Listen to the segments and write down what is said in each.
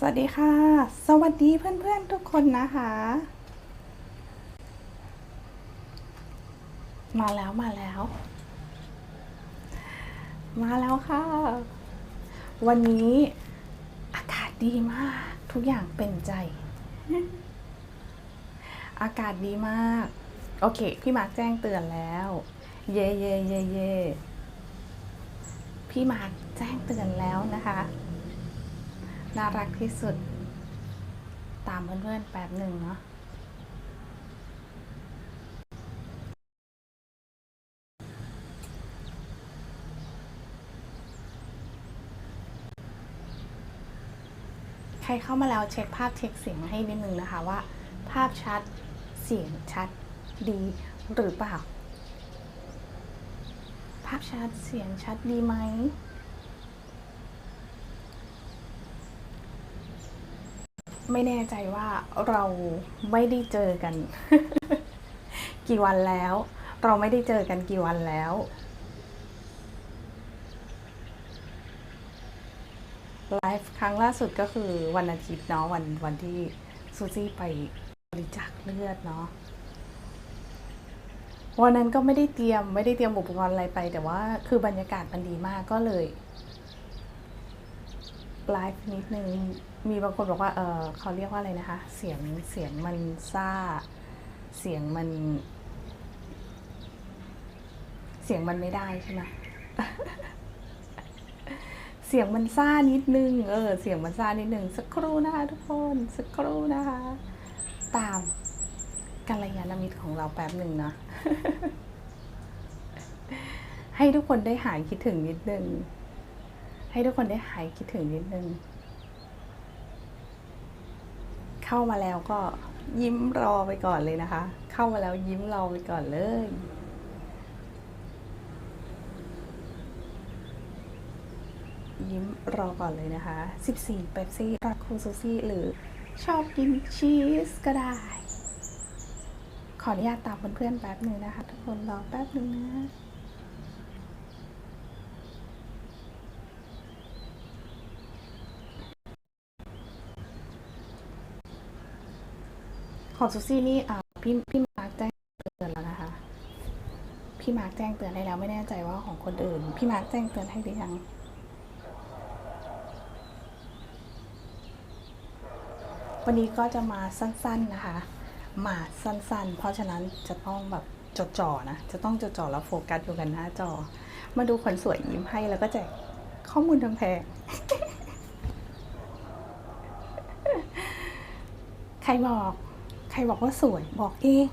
สวัสดีค่ะ สวัสดีเพื่อนๆทุกคนนะคะ มาแล้วมาแล้ว มาแล้วค่ะ วันนี้อากาศดีมาก ทุกอย่างเป็นใจ อากาศดีมาก โอเค พี่มาร์คแจ้งเตือนแล้ว เย่เย่เย่เย่พี่มาร์คแจ้งเตือนแล้วนะคะ น่ารักที่สุด ตามเพื่อนๆแป๊บหนึ่งเนาะใครเข้ามาแล้วเช็คภาพเช็คเสียงให้นิดนึงนะคะว่า ภาพชัดเสียงชัดดีหรือเปล่า ภาพชัดเสียงชัดดีไหม ไม่แน่ใจว่าเราไม่ได้เจอกัน กี่วันแล้ว เราไม่ได้เจอกันกี่วันแล้ว ไลฟ์ครั้งล่าสุดก็คือวันอาทิตย์เนาะวันวันที่ซูซี่ไปบริจาคเลือดเนาะวันนั้นก็ไม่ได้เตรียมไม่ได้เตรียมอุปกรณ์อะไรไป แต่ว่าคือบรรยากาศมันดีมากก็เลยไลฟ์นิดนึง มีบางคนบอกว่าเออเขาเรียกว่าอะไรนะคะ เสียงเสียงมันซ่า เสียงมัน เสียงมันไม่ได้ใช่ไหมเสียงมันซ่านิดนึง เออ เสียงมันซ่านิดนึง สักครู่นะคะทุกคน สักครู่นะคะ ตามกัลยาณมิตรของเราแป๊บหนึ่งนะ ให้ทุกคนได้หายคิดถึงนิดนึง ให้ทุกคนได้หายคิดถึงนิดนึง เข้ามาแล้วก็ยิ้มรอไปก่อนเลยนะคะ เข้ามาแล้วยิ้มรอไปก่อนเลย ยิ้มรอก่อนเลยนะคะ 14เป๊ปซี่รักคูซูซี่หรือชอบกินชีสก็ได้ ขออนุญาตตามเพื่อนๆแป๊บหนึ่งนะคะ ทุกคนรอแป๊บหนึ่งนะ ของซูซี่นี่อ่าพี่พี่มาร์คแจ้งเตือนแล้วนะคะ พี่มาร์คแจ้งเตือนให้แล้วไม่แน่ใจว่าของคนอื่น พี่มาร์คแจ้งเตือนให้หรือยังวันนี้ก็จะมาสั้นๆนะคะ มาสั้นๆ เพราะฉะนั้นจะต้องแบบจดจ่อนะ จะต้องจดจ่อแล้วโฟกัสอยู่กันหน้าจอ มาดูคนสวยยิ้มให้แล้วก็แจกข้อมูลทางแพงใครบอก รบอกว่าสวยบอกเอง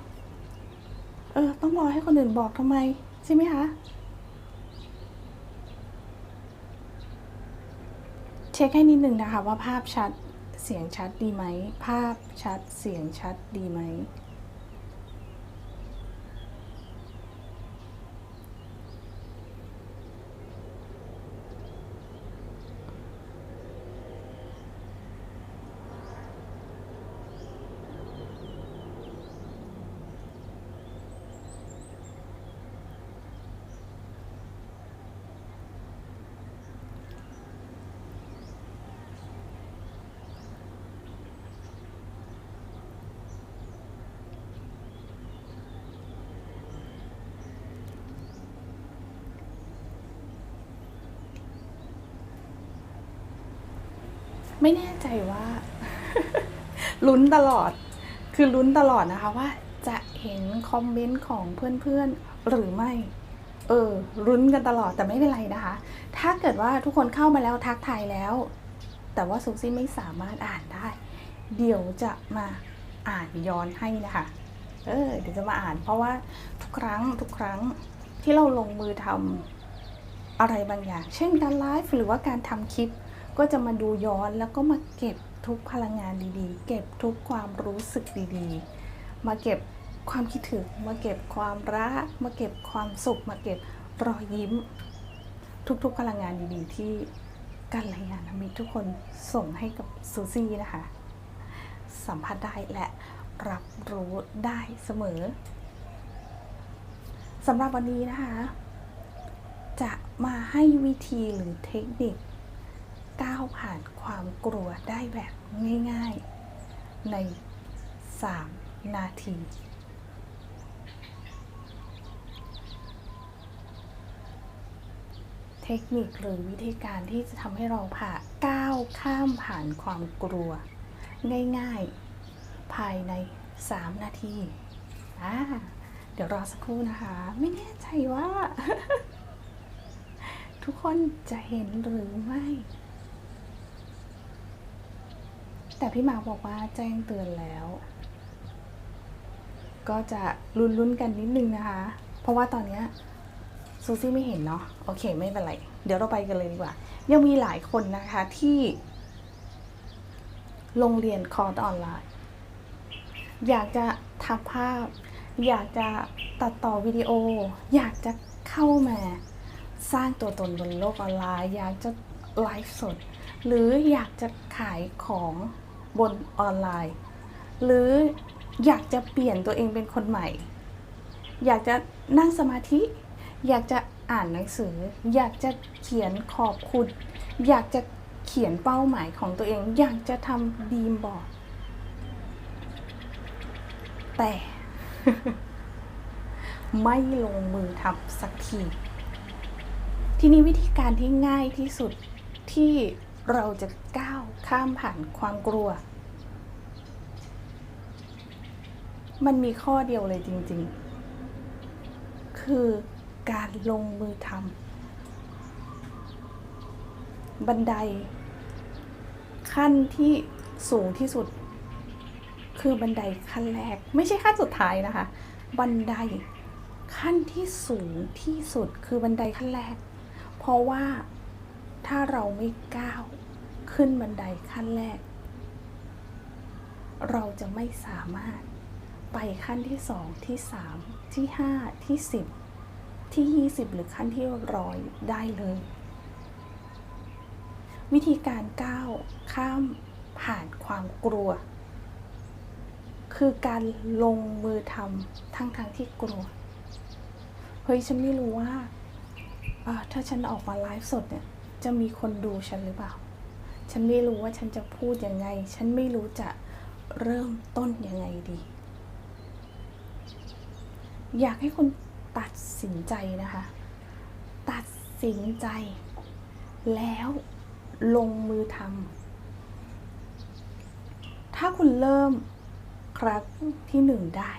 เออ ต้องรอให้คนอื่นบอกทำไม ใช่ไหมคะ เช็คให้นิดนึงนะคะว่าภาพชัดเสียงชัดดีไหม ภาพชัดเสียงชัดดีไหม ไม่แน่ใจว่า ลุ้นตลอด คือลุ้นตลอดนะคะว่าจะเห็นคอมเมนต์ของเพื่อนๆหรือไม่ เออลุ้นกันตลอดแต่ไม่เป็นไรนะคะ ถ้าเกิดว่าทุกคนเข้ามาแล้วทักทายแล้ว แต่ว่าซุซี่ไม่สามารถอ่านได้ เดี๋ยวจะมาอ่านย้อนให้นะคะ เออเดี๋ยวจะมาอ่านเพราะว่าทุกครั้งทุกครั้งที่เราลงมือทำอะไรบางอย่าง เช่นการไลฟ์หรือว่าการทำคลิป ก็จะมาดูย้อนแล้วก็มาเก็บทุกพลังงานดีๆ เก็บทุกความรู้สึกดีๆ มาเก็บความคิดถึง มาเก็บความรัก มาเก็บความสุข มาเก็บรอยยิ้ม ทุกๆพลังงานดีๆ ที่กัลยาณมิตรทุกคนส่งให้กับซูซี่นะคะ สัมผัสได้และรับรู้ได้เสมอสำหรับวันนี้นะคะ จะมาให้วิธีหรือเทคนิค ก้าวผ่านความกลัวได้แบบง่ายๆ ใน 3 นาที เทคนิคหรือวิธีการที่จะทำให้เราผ่าก้าวข้ามผ่านความกลัว ง่ายๆ ภายใน 3 นาทีอ่าเดี๋ยวรอสักครู่นะคะ ไม่แน่ใจว่า ทุกคนจะเห็นหรือไม่ แต่พี่หมาบอกว่าแจ้งเตือนแล้ว ก็จะลุ้นกันนิดนึงนะคะ เพราะว่าตอนนี้ซูซี่ไม่เห็นเนาะโอเค ไม่เป็นไร เดี๋ยวเราไปกันเลยดีกว่า ยังมีหลายคนนะคะที่โรงเรียนคอร์สออนไลน์ อยากจะทำภาพ อยากจะตัดต่อวิดีโอ อยากจะเข้ามาสร้างตัวตนบนโลกออนไลน์ อยากจะไลฟ์สด หรืออยากจะขายของ บนออนไลน์ หรืออยากจะเปลี่ยนตัวเองเป็นคนใหม่ อยากจะนั่งสมาธิ อยากจะอ่านหนังสือ อยากจะเขียนขอบคุณ อยากจะเขียนเป้าหมายของตัวเอง อยากจะทำดีมบอร์ดแต่ ไม่ลงมือทำสักที ทีนี้วิธีการที่ง่ายที่สุดที่ เราจะก้าวข้ามผ่านความกลัว มันมีข้อเดียวเลยจริง ๆ คือการลงมือทำบันได ขั้นที่สูงที่สุด คือบันไดขั้นแรก ไม่ใช่ขั้นสุดท้ายนะคะ บันไดขั้นที่สูงที่สุดคือบันไดขั้นแรก เพราะว่า ถ้าเราไม่ก้าวขึ้นบันไดขั้นแรก เราจะไม่สามารถไปขั้นที่สองที่สามที่ห้าที่สิบที่ยี่สิบหรือขั้นที่ร้อยได้เลย วิธีการก้าวข้ามผ่านความกลัว คือการลงมือทำทั้งทางๆที่กลัว เฮ้ย ฉันไม่รู้ว่า ถ้าฉันออกมาไลฟ์สดเนี่ย จะมีคนดูฉันหรือเปล่า ฉันไม่รู้ว่าฉันจะพูดยังไง ฉันไม่รู้จะเริ่มต้นยังไงดี อยากให้คุณตัดสินใจนะคะ ตัดสินใจ แล้วลงมือทำถ้าคุณเริ่มครั้งที่หนึ่งได้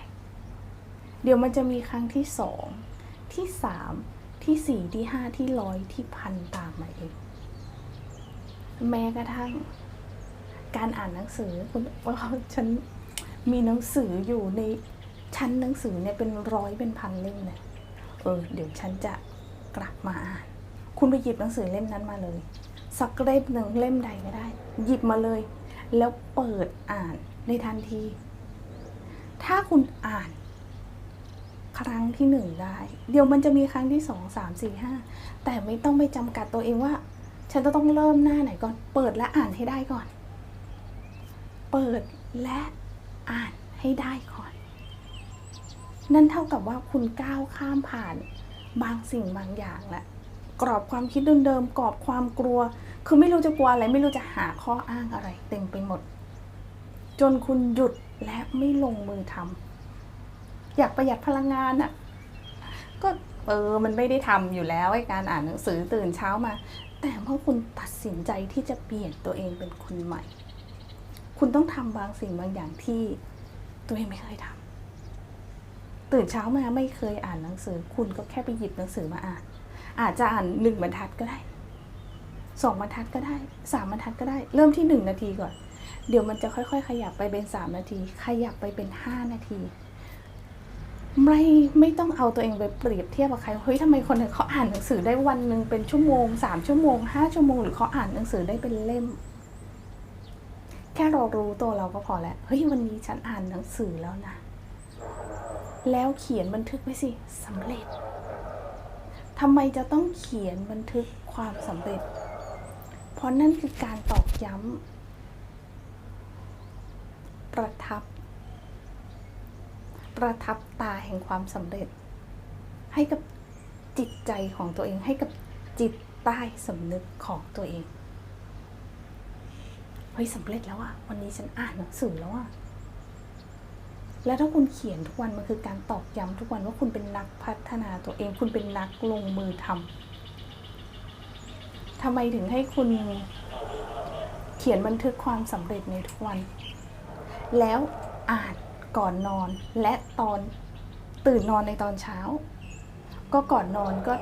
เดี๋ยวมันจะมีครั้งที่สองที่สาม ที่สี่ที่ห้าที่ร้อยที่พันตามมาเอง แม้กระทั่ง การอ่านหนังสือคุณว่าฉันมีหนังสืออยู่ในชั้นหนังสือเนี่ยเป็นร้อยเป็นพันเล่มเนี่ยเออ เดี๋ยวฉันจะกลับมาอ่าน คุณไปหยิบหนังสือเล่มนั้นมาเลย สักเล่มหนึ่งเล่มใดก็ได้ หยิบมาเลย แล้วเปิดอ่านในทันที ถ้าคุณอ่าน ครั้งที่หนึ่งได้ เดี๋ยวมันจะมีครั้งที่สองสามสี่ห้าแต่ไม่ต้องไปจำกัดตัวเองว่า ฉันจะต้องเริ่มหน้าไหนก่อน เปิดและอ่านให้ได้ก่อน เปิดและอ่านให้ได้ก่อน นั่นเท่ากับว่าคุณก้าวข้ามผ่านบางสิ่งบางอย่างแหละกรอบความคิดเดิมๆกรอบความกลัว คือไม่รู้จะกลัวอะไร ไม่รู้จะหาข้ออ้างอะไร เต็มไปหมด จนคุณหยุดและไม่ลงมือทำ อยากประหยัดพลังงานอะก็เออมันไม่ได้ทำอยู่แล้วไอ้การอ่านหนังสือตื่นเช้ามา แต่เมื่อคุณตัดสินใจที่จะเปลี่ยนตัวเองเป็นคนใหม่ คุณต้องทำบางสิ่งบางอย่างที่ตัวเองไม่เคยทำตื่นเช้ามาไม่เคยอ่านหนังสือ คุณก็แค่ไปหยิบหนังสือมาอ่าน อาจจะอ่านหนึ่งบรรทัดก็ได้สองบรรทัดก็ได้สามบรรทัดก็ได้ เริ่มที่หนึ่งนาทีก่อน เดี๋ยวมันจะค่อย ๆ ขยับไปเป็นสามนาที ขยับไปเป็นห้านาที ไม่ไม่ต้องเอาตัวเองไปเปรียบเทียบกับใครเฮ้ยทำไมคนอื่นเขาอ่านหนังสือได้วันหนึ่งเป็นชั่วโมงสามชั่วโมงห้าชั่วโมง หรือเขาอ่านหนังสือได้เป็นเล่ม แค่เรารู้ตัวเราก็พอแล้วเฮ้ยวันนี้ฉันอ่านหนังสือแล้วนะ แล้วเขียนบันทึกไว้สิสำเร็จทำไมจะต้องเขียนบันทึกความสำเร็จ เพราะนั่นคือการตอกย้ำประทับ ประทับตาแห่งความสำเร็จ ให้กับจิตใจของตัวเองให้กับจิตใต้สำนึกของตัวเอง เฮ้ยสำเร็จแล้วอะวันนี้ฉันอ่านหนังสือแล้วอะแล้วถ้าคุณเขียนทุกวันมันคือการตอกย้ำทุกวันว่าคุณเป็นนักพัฒนาตัวเอง คุณเป็นนักลงมือทำทำไมถึงให้คุณเขียนบันทึกความสำเร็จในทุกวัน แล้วอ่าน ก่อนนอนและตอนตื่นนอนในตอนเช้า ก็ก่อนนอนก็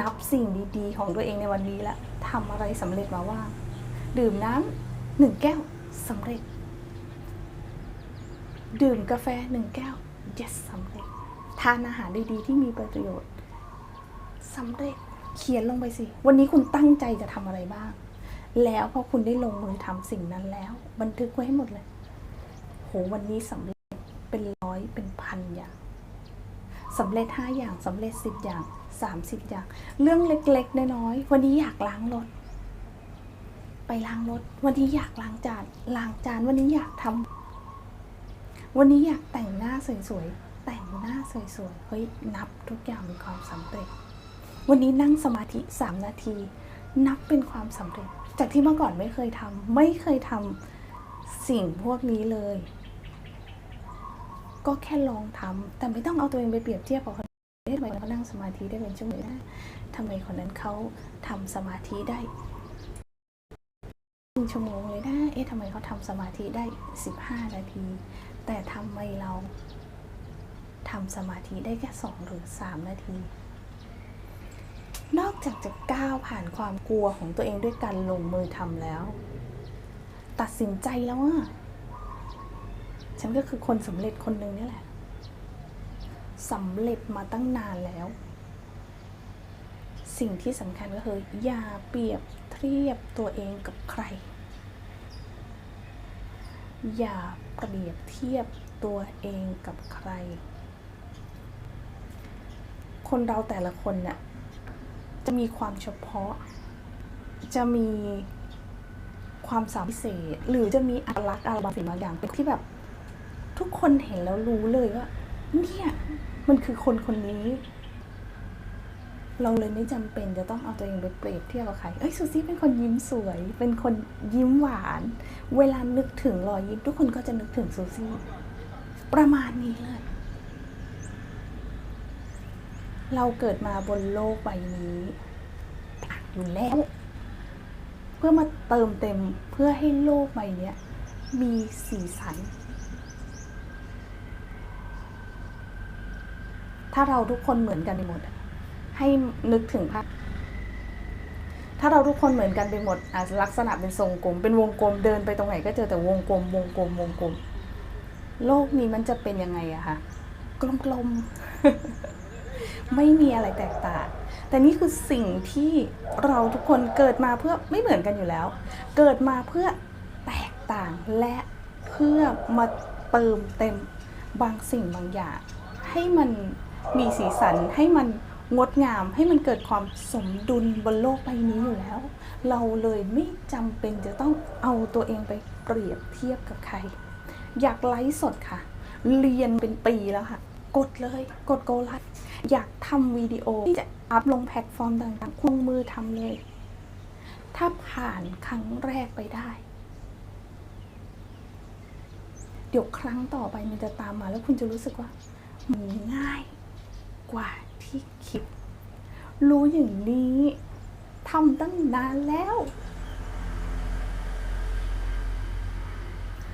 นับสิ่งดีๆ ของตัวเองในวันนี้ละทำอะไรสำเร็จมาว่า ดื่มน้ำหนึ่งแก้วสำเร็จ ดื่มกาแฟหนึ่งแก้ว yes สำเร็จ ทานอาหารดีๆ ที่มีประโยชน์สำเร็จเขียนลงไปสิ วันนี้คุณตั้งใจจะทำอะไรบ้าง แล้วพอคุณได้ลงมือทำสิ่งนั้นแล้ว บันทึกไว้ให้หมดเลย โหวันนี้สำเร็จ เป็นร้อยเป็นพันอย่างสำเร็จห้าอย่างสำเร็จสิบอย่างสามสิบอย่าง เรื่องเล็กๆน้อยๆวันนี้อยากล้างรถ ไปล้างรถ วันนี้อยากล้างจานล้างจานวันนี้อยากทำวันนี้อยากแต่งหน้าสวยๆแต่งหน้าสวยๆเฮ้ยนับทุกอย่างเป็นความสำเร็จ วันนี้นั่งสมาธิสามนาที นับเป็นความสำเร็จ จากที่เมื่อก่อนไม่เคยทำไม่เคยทำสิ่งพวกนี้เลย ก็แค่ลองทำแต่ไม่ต้องเอาตัวเองไปเปรียบเทียบกับคนอื่นทำไมเขานั่งสมาธิได้เป็นชั่วโมงได้ทำไมคนนั้นเขาทำสมาธิได้ึ่งชั่วโมงเลยนะ เอ๊ะทำไมเขาทำสมาธิได้สิบห้านาที แต่ทำไมเราทำสมาธิได้แค่สองหรือสามนาที นอกจากจะก้าวผ่านความกลัวของตัวเองด้วยการลงมือทำแล้ว ตัดสินใจแล้วอะ ฉันก็คือคนสำเร็จคนหนึ่งนี่แหละสำเร็จมาตั้งนานแล้ว สิ่งที่สำคัญก็คืออย่าเปรียบเทียบตัวเองกับใคร อย่าเปรียบเทียบตัวเองกับใคร คนเราแต่ละคนเนี่ยจะมีความเฉพาะ จะมีความสามารถพิเศษ หรือจะมีอัตลักษณ์อะไรบางสิ่งบางอย่างที่แบบ ทุกคนเห็นแล้วรู้เลยว่าเนี่ยมันคือคนคนนี้ เราเลยไม่จำเป็นจะต้องเอาตัวเองไปเปรียบเทียบกับใครเอ้ยซูซี่เป็นคนยิ้มสวย เป็นคนยิ้มหวาน เวลานึกถึงรอยยิ้มทุกคนก็จะนึกถึงซูซี่ประมาณนี้เลย เราเกิดมาบนโลกใบนี้อยู่แล้ว เพื่อมาเติมเต็มเพื่อให้โลกใบนี้มีสีสัน ถ้าเราทุกคนเหมือนกันไปหมด ให้นึกถึงภาพถ้าเราทุกคนเหมือนกันไปหมดลักษณะเป็นทรงกลม เป็นวงกลมเดินไปตรงไหนก็เจอแต่วงกลม วงกลม วงกลม โลกนี้มันจะเป็นยังไงอะคะกลมๆไม่มีอะไรแตกต่าง แต่นี่คือสิ่งที่เราทุกคนเกิดมาเพื่อไม่เหมือนกันอยู่แล้ว เกิดมาเพื่อแตกต่างและเพื่อมาเติมเต็มบางสิ่งบางอย่าง ให้มัน มีสีสันให้มันงดงามให้มันเกิดความสมดุลบนโลกใบนี้อยู่แล้ว เราเลยไม่จำเป็นจะต้องเอาตัวเองไปเปรียบเทียบกับใคร อยากไลฟ์สดค่ะ เรียนเป็นปีแล้วค่ะ กดเลย กดโกลฟ์อยากทำวิดีโอที่จะอัพลงแพลตฟอร์มต่างๆคุณมือทำเลย ถ้าผ่านครั้งแรกไปได้ เดี๋ยวครั้งต่อไปมันจะตามมาแล้วคุณจะรู้สึกว่ามันง่าย กว่าที่คิด รู้อย่างนี้ทำตั้งนานแล้ว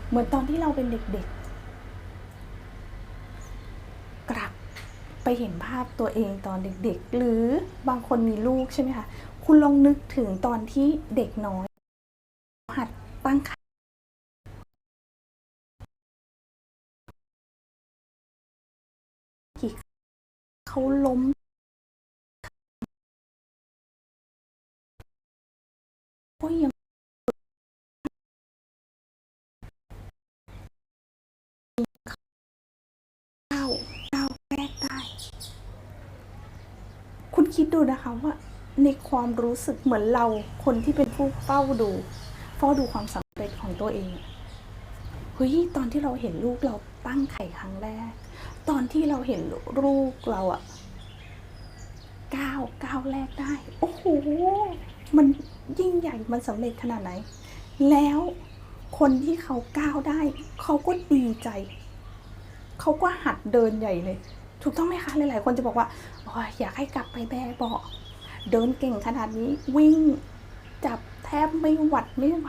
เหมือนตอนที่เราเป็นเด็กๆ กลับไปเห็นภาพตัวเองตอนเด็กๆ หรือบางคนมีลูกใช่ไหมคะ คุณลองนึกถึงตอนที่เด็กน้อย เขาล้มก็ยังก้าวก้าแรกได้ คุณคิดดูนะคะว่าในความรู้สึกเหมือนเราคนที่เป็นผู้เฝ้าดู เฝ้าดูความสำเร็จของตัวเองเฮ้ยตอนที่เราเห็นลูกเราตั้งไข่ครั้งแรก ตอนที่เราเห็นลูกเราอะก้าวก้าวแรกได้ โอ้โห มันยิ่งใหญ่มันสำเร็จขนาดไหน แล้วคนที่เขาก้าวได้ เขาก็ดีใจ เขาก็หัดเดินใหญ่เลย ถูกต้องไหมคะหลายๆ คนจะบอกว่าอยอยากให้กลับไปแบเบาะเดินเก่งขนาดนี้วิ่งจับแทบไม่หวัดไม่ไหว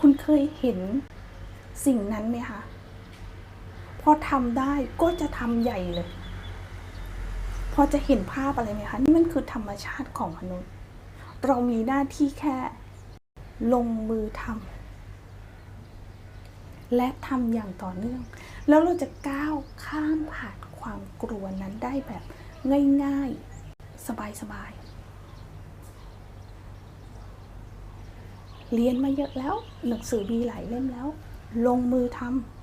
คุณเคยเห็นสิ่งนั้นไหมคะ อทำได้ก็จะทำใหญ่เลย พอจะเห็นภาพอะไรไหมคะ นี่มันคือธรรมชาติของมนุษย์ เรามีหน้าที่แค่ลงมือทำและทำอย่างต่อเนื่อง แล้วเราจะก้าวข้ามผ่านความกลัวนั้นได้แบบง่ายๆ สบายๆ เรียนมาเยอะแล้ว หนังสือมีหลายเล่มแล้ว ลงมือทำ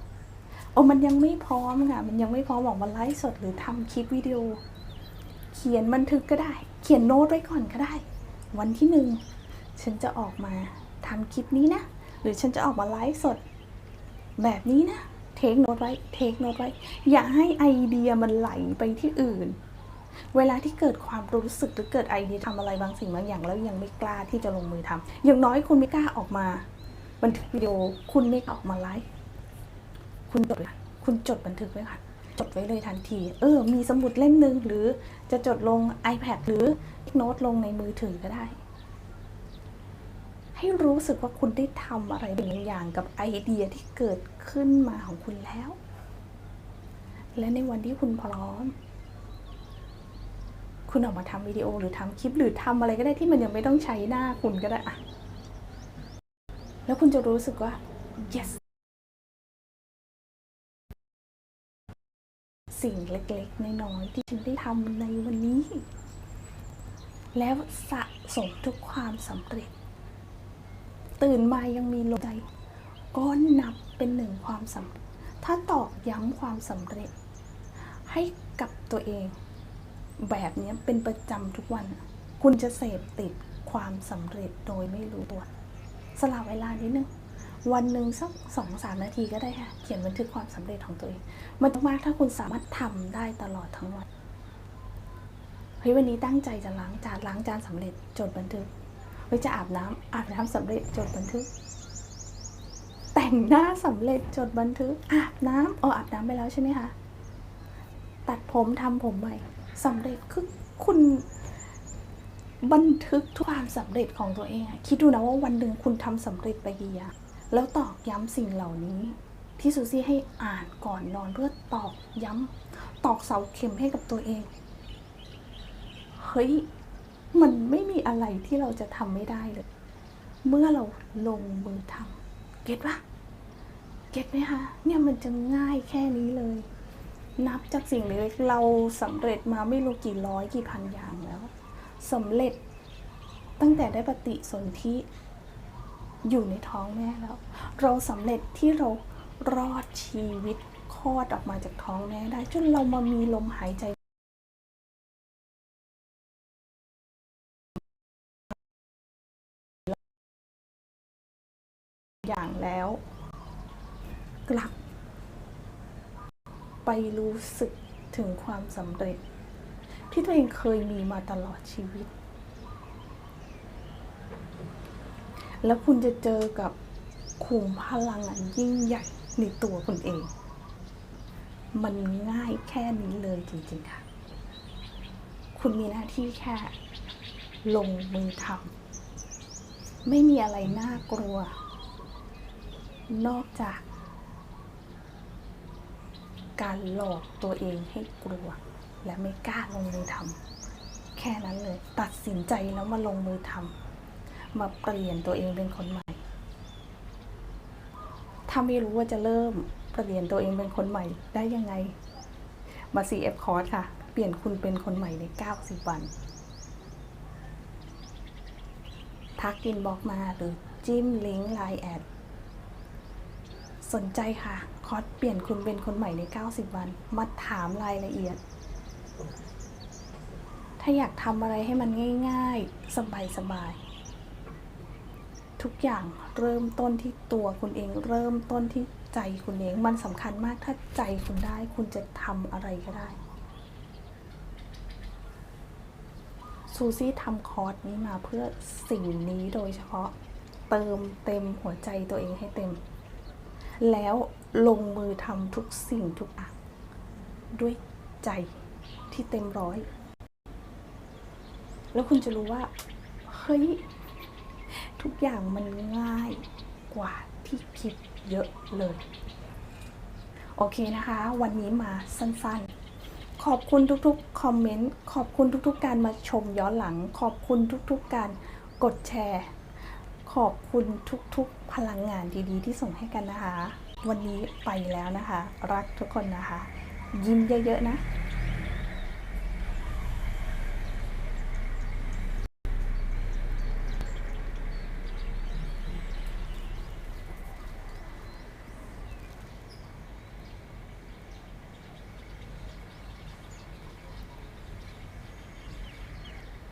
โอ้มันยังไม่พร้อมค่ะ มันยังไม่พร้อมออกมาไลฟ์สดหรือทำคลิปวิดีโอ เขียนบันทึกก็ได้ เขียนโน้ตไว้ก่อนก็ได้ วันที่หนึ่งฉันจะออกมาทำคลิปนี้นะ หรือฉันจะออกมาไลฟ์สด แบบนี้นะ เทคโน้ตไว้ เทคโน้ตไว้ อย่าให้ไอเดียมันไหลไปที่อื่น เวลาที่เกิดความรู้สึกหรือเกิดไอเดียทำอะไรบางสิ่งบางอย่างแล้วยังไม่กล้าที่จะลงมือทำอย่างน้อยคุณไม่กล้าออกมาบันทึกวิดีโอคุณไม่กล้าออกมาไลฟ์ คุณจดเลยคุณจดบันทึกไว้ค่ะ จดไว้เลยทันที เออ มีสมุดเล่มหนึ่งหรือจะจดลง iPad หรือโน้ตลงในมือถือก็ได้ ให้รู้สึกว่าคุณได้ทำอะไรบางอย่างกับไอเดียที่เกิดขึ้นมาของคุณแล้ว และในวันที่คุณพร้อม คุณออกมาทำวิดีโอหรือทำคลิปหรือทำอะไรก็ได้ที่มันยังไม่ต้องใช้หน้าคุณก็ได้อะแล้วคุณจะรู้สึกว่า yes สิ่งเล็กๆ น้อยๆ ที่ฉันได้ทำในวันนี้ แล้วสะสมทุกความสำเร็จ ตื่นมายังมีลมใจก็นับเป็นหนึ่งความสำเร็จ ถ้าตอกย้ำความสำเร็จ ให้กับตัวเอง แบบนี้เป็นประจำทุกวัน คุณจะเสพติดความสำเร็จโดยไม่รู้ตัว สละเวลานิดนึง วันหนึ่งสักสองสามนาทีก็ได้ค่ะ เขียนบันทึกความสำเร็จของตัวเอง มันมากถ้าคุณสามารถทำได้ตลอดทั้งวัน เฮ้ยวันนี้ตั้งใจจะล้างจานล้างจานสำเร็จจดบันทึกเฮ้ยจะอาบน้ำอาบน้ำสำเร็จจดบันทึก แต่งหน้าสำเร็จจดบันทึก อาบน้ำอ๋ออาบน้ำไปแล้วใช่ไหมคะ ตัดผมทำผมใหม่สำเร็จคือคุณบันทึกทุกความสำเร็จของตัวเอง คิดดูนะว่าวันหนึ่งคุณทำสำเร็จไปกี่อย่าง แล้วตอกย้ำสิ่งเหล่านี้ ที่ซูซี่ให้อ่านก่อนนอนเพื่อตอกย้ำตอกเสาเข็มให้กับตัวเอง เฮ้ย มันไม่มีอะไรที่เราจะทำไม่ได้เลย เมื่อเราลงมือทำเก็ตปะเก็ตไหมคะเนี่ยมันจะง่ายแค่นี้เลย นับจากสิ่งเล็กๆเราสำเร็จมาไม่รู้กี่ร้อยกี่พันอย่างแล้วสำเร็จตั้งแต่ได้ปฏิสนธิ อยู่ในท้องแม่แล้ว เราสำเร็จที่เรารอดชีวิตคลอดออกมาจากท้องแม่ได้จนเรามามีลมหายใจอย่างแล้ว กลับ ไปรู้สึกถึงความสำเร็จ ที่ตัวเองเคยมีมาตลอดชีวิต แล้วคุณจะเจอกับขุมพลังอันยิ่งใหญ่ในตัวคุณเอง มันง่ายแค่นี้เลยจริงๆค่ะ คุณมีหน้าที่แค่ ลงมือทำไม่มีอะไรน่ากลัว นอกจาก การหลอกตัวเองให้กลัว และไม่กล้าลงมือทำแค่นั้นเลย ตัดสินใจแล้วมาลงมือทำ มาเปลี่ยนตัวเองเป็นคนใหม่ ถ้าไม่รู้ว่าจะเริ่มเปลี่ยนตัวเองเป็นคนใหม่ได้ยังไง มา CF Course ค่ะ เปลี่ยนคุณเป็นคนใหม่ใน 90 วัน ทักอินบอกมาหรือจิ้มลิงก์ไลน์แอด สนใจค่ะ คอร์สเปลี่ยนคุณเป็นคนใหม่ใน 90 วัน มาถามรายละเอียด ถ้าอยากทำอะไรให้มันง่าย ๆ สบายๆ ทุกอย่างเริ่มต้นที่ตัวคุณเอง เริ่มต้นที่ใจคุณเอง มันสำคัญมากถ้าใจคุณได้ คุณจะทำอะไรก็ได้ ซูซี่ทำคอร์สนี้มาเพื่อสิ่งนี้โดยเฉพาะเติมเต็มหัวใจตัวเองให้เต็ม แล้วลงมือทำทุกสิ่งทุกอย่างด้วยใจที่เต็มร้อย แล้วคุณจะรู้ว่า เฮ้ย ทุกอย่างมันง่ายกว่าที่คิดเยอะเลย โอเคนะคะ วันนี้มาสั้นๆ ขอบคุณทุกๆคอมเมนต์ขอบคุณทุกๆ การมาชมย้อนหลัง ขอบคุณทุกๆ การกดแชร์ ขอบคุณทุกๆ พลังงานดีๆ ที่ส่งให้กันนะคะ วันนี้ไปแล้วนะคะ รักทุกคนนะคะ ยิ้มเยอะๆนะ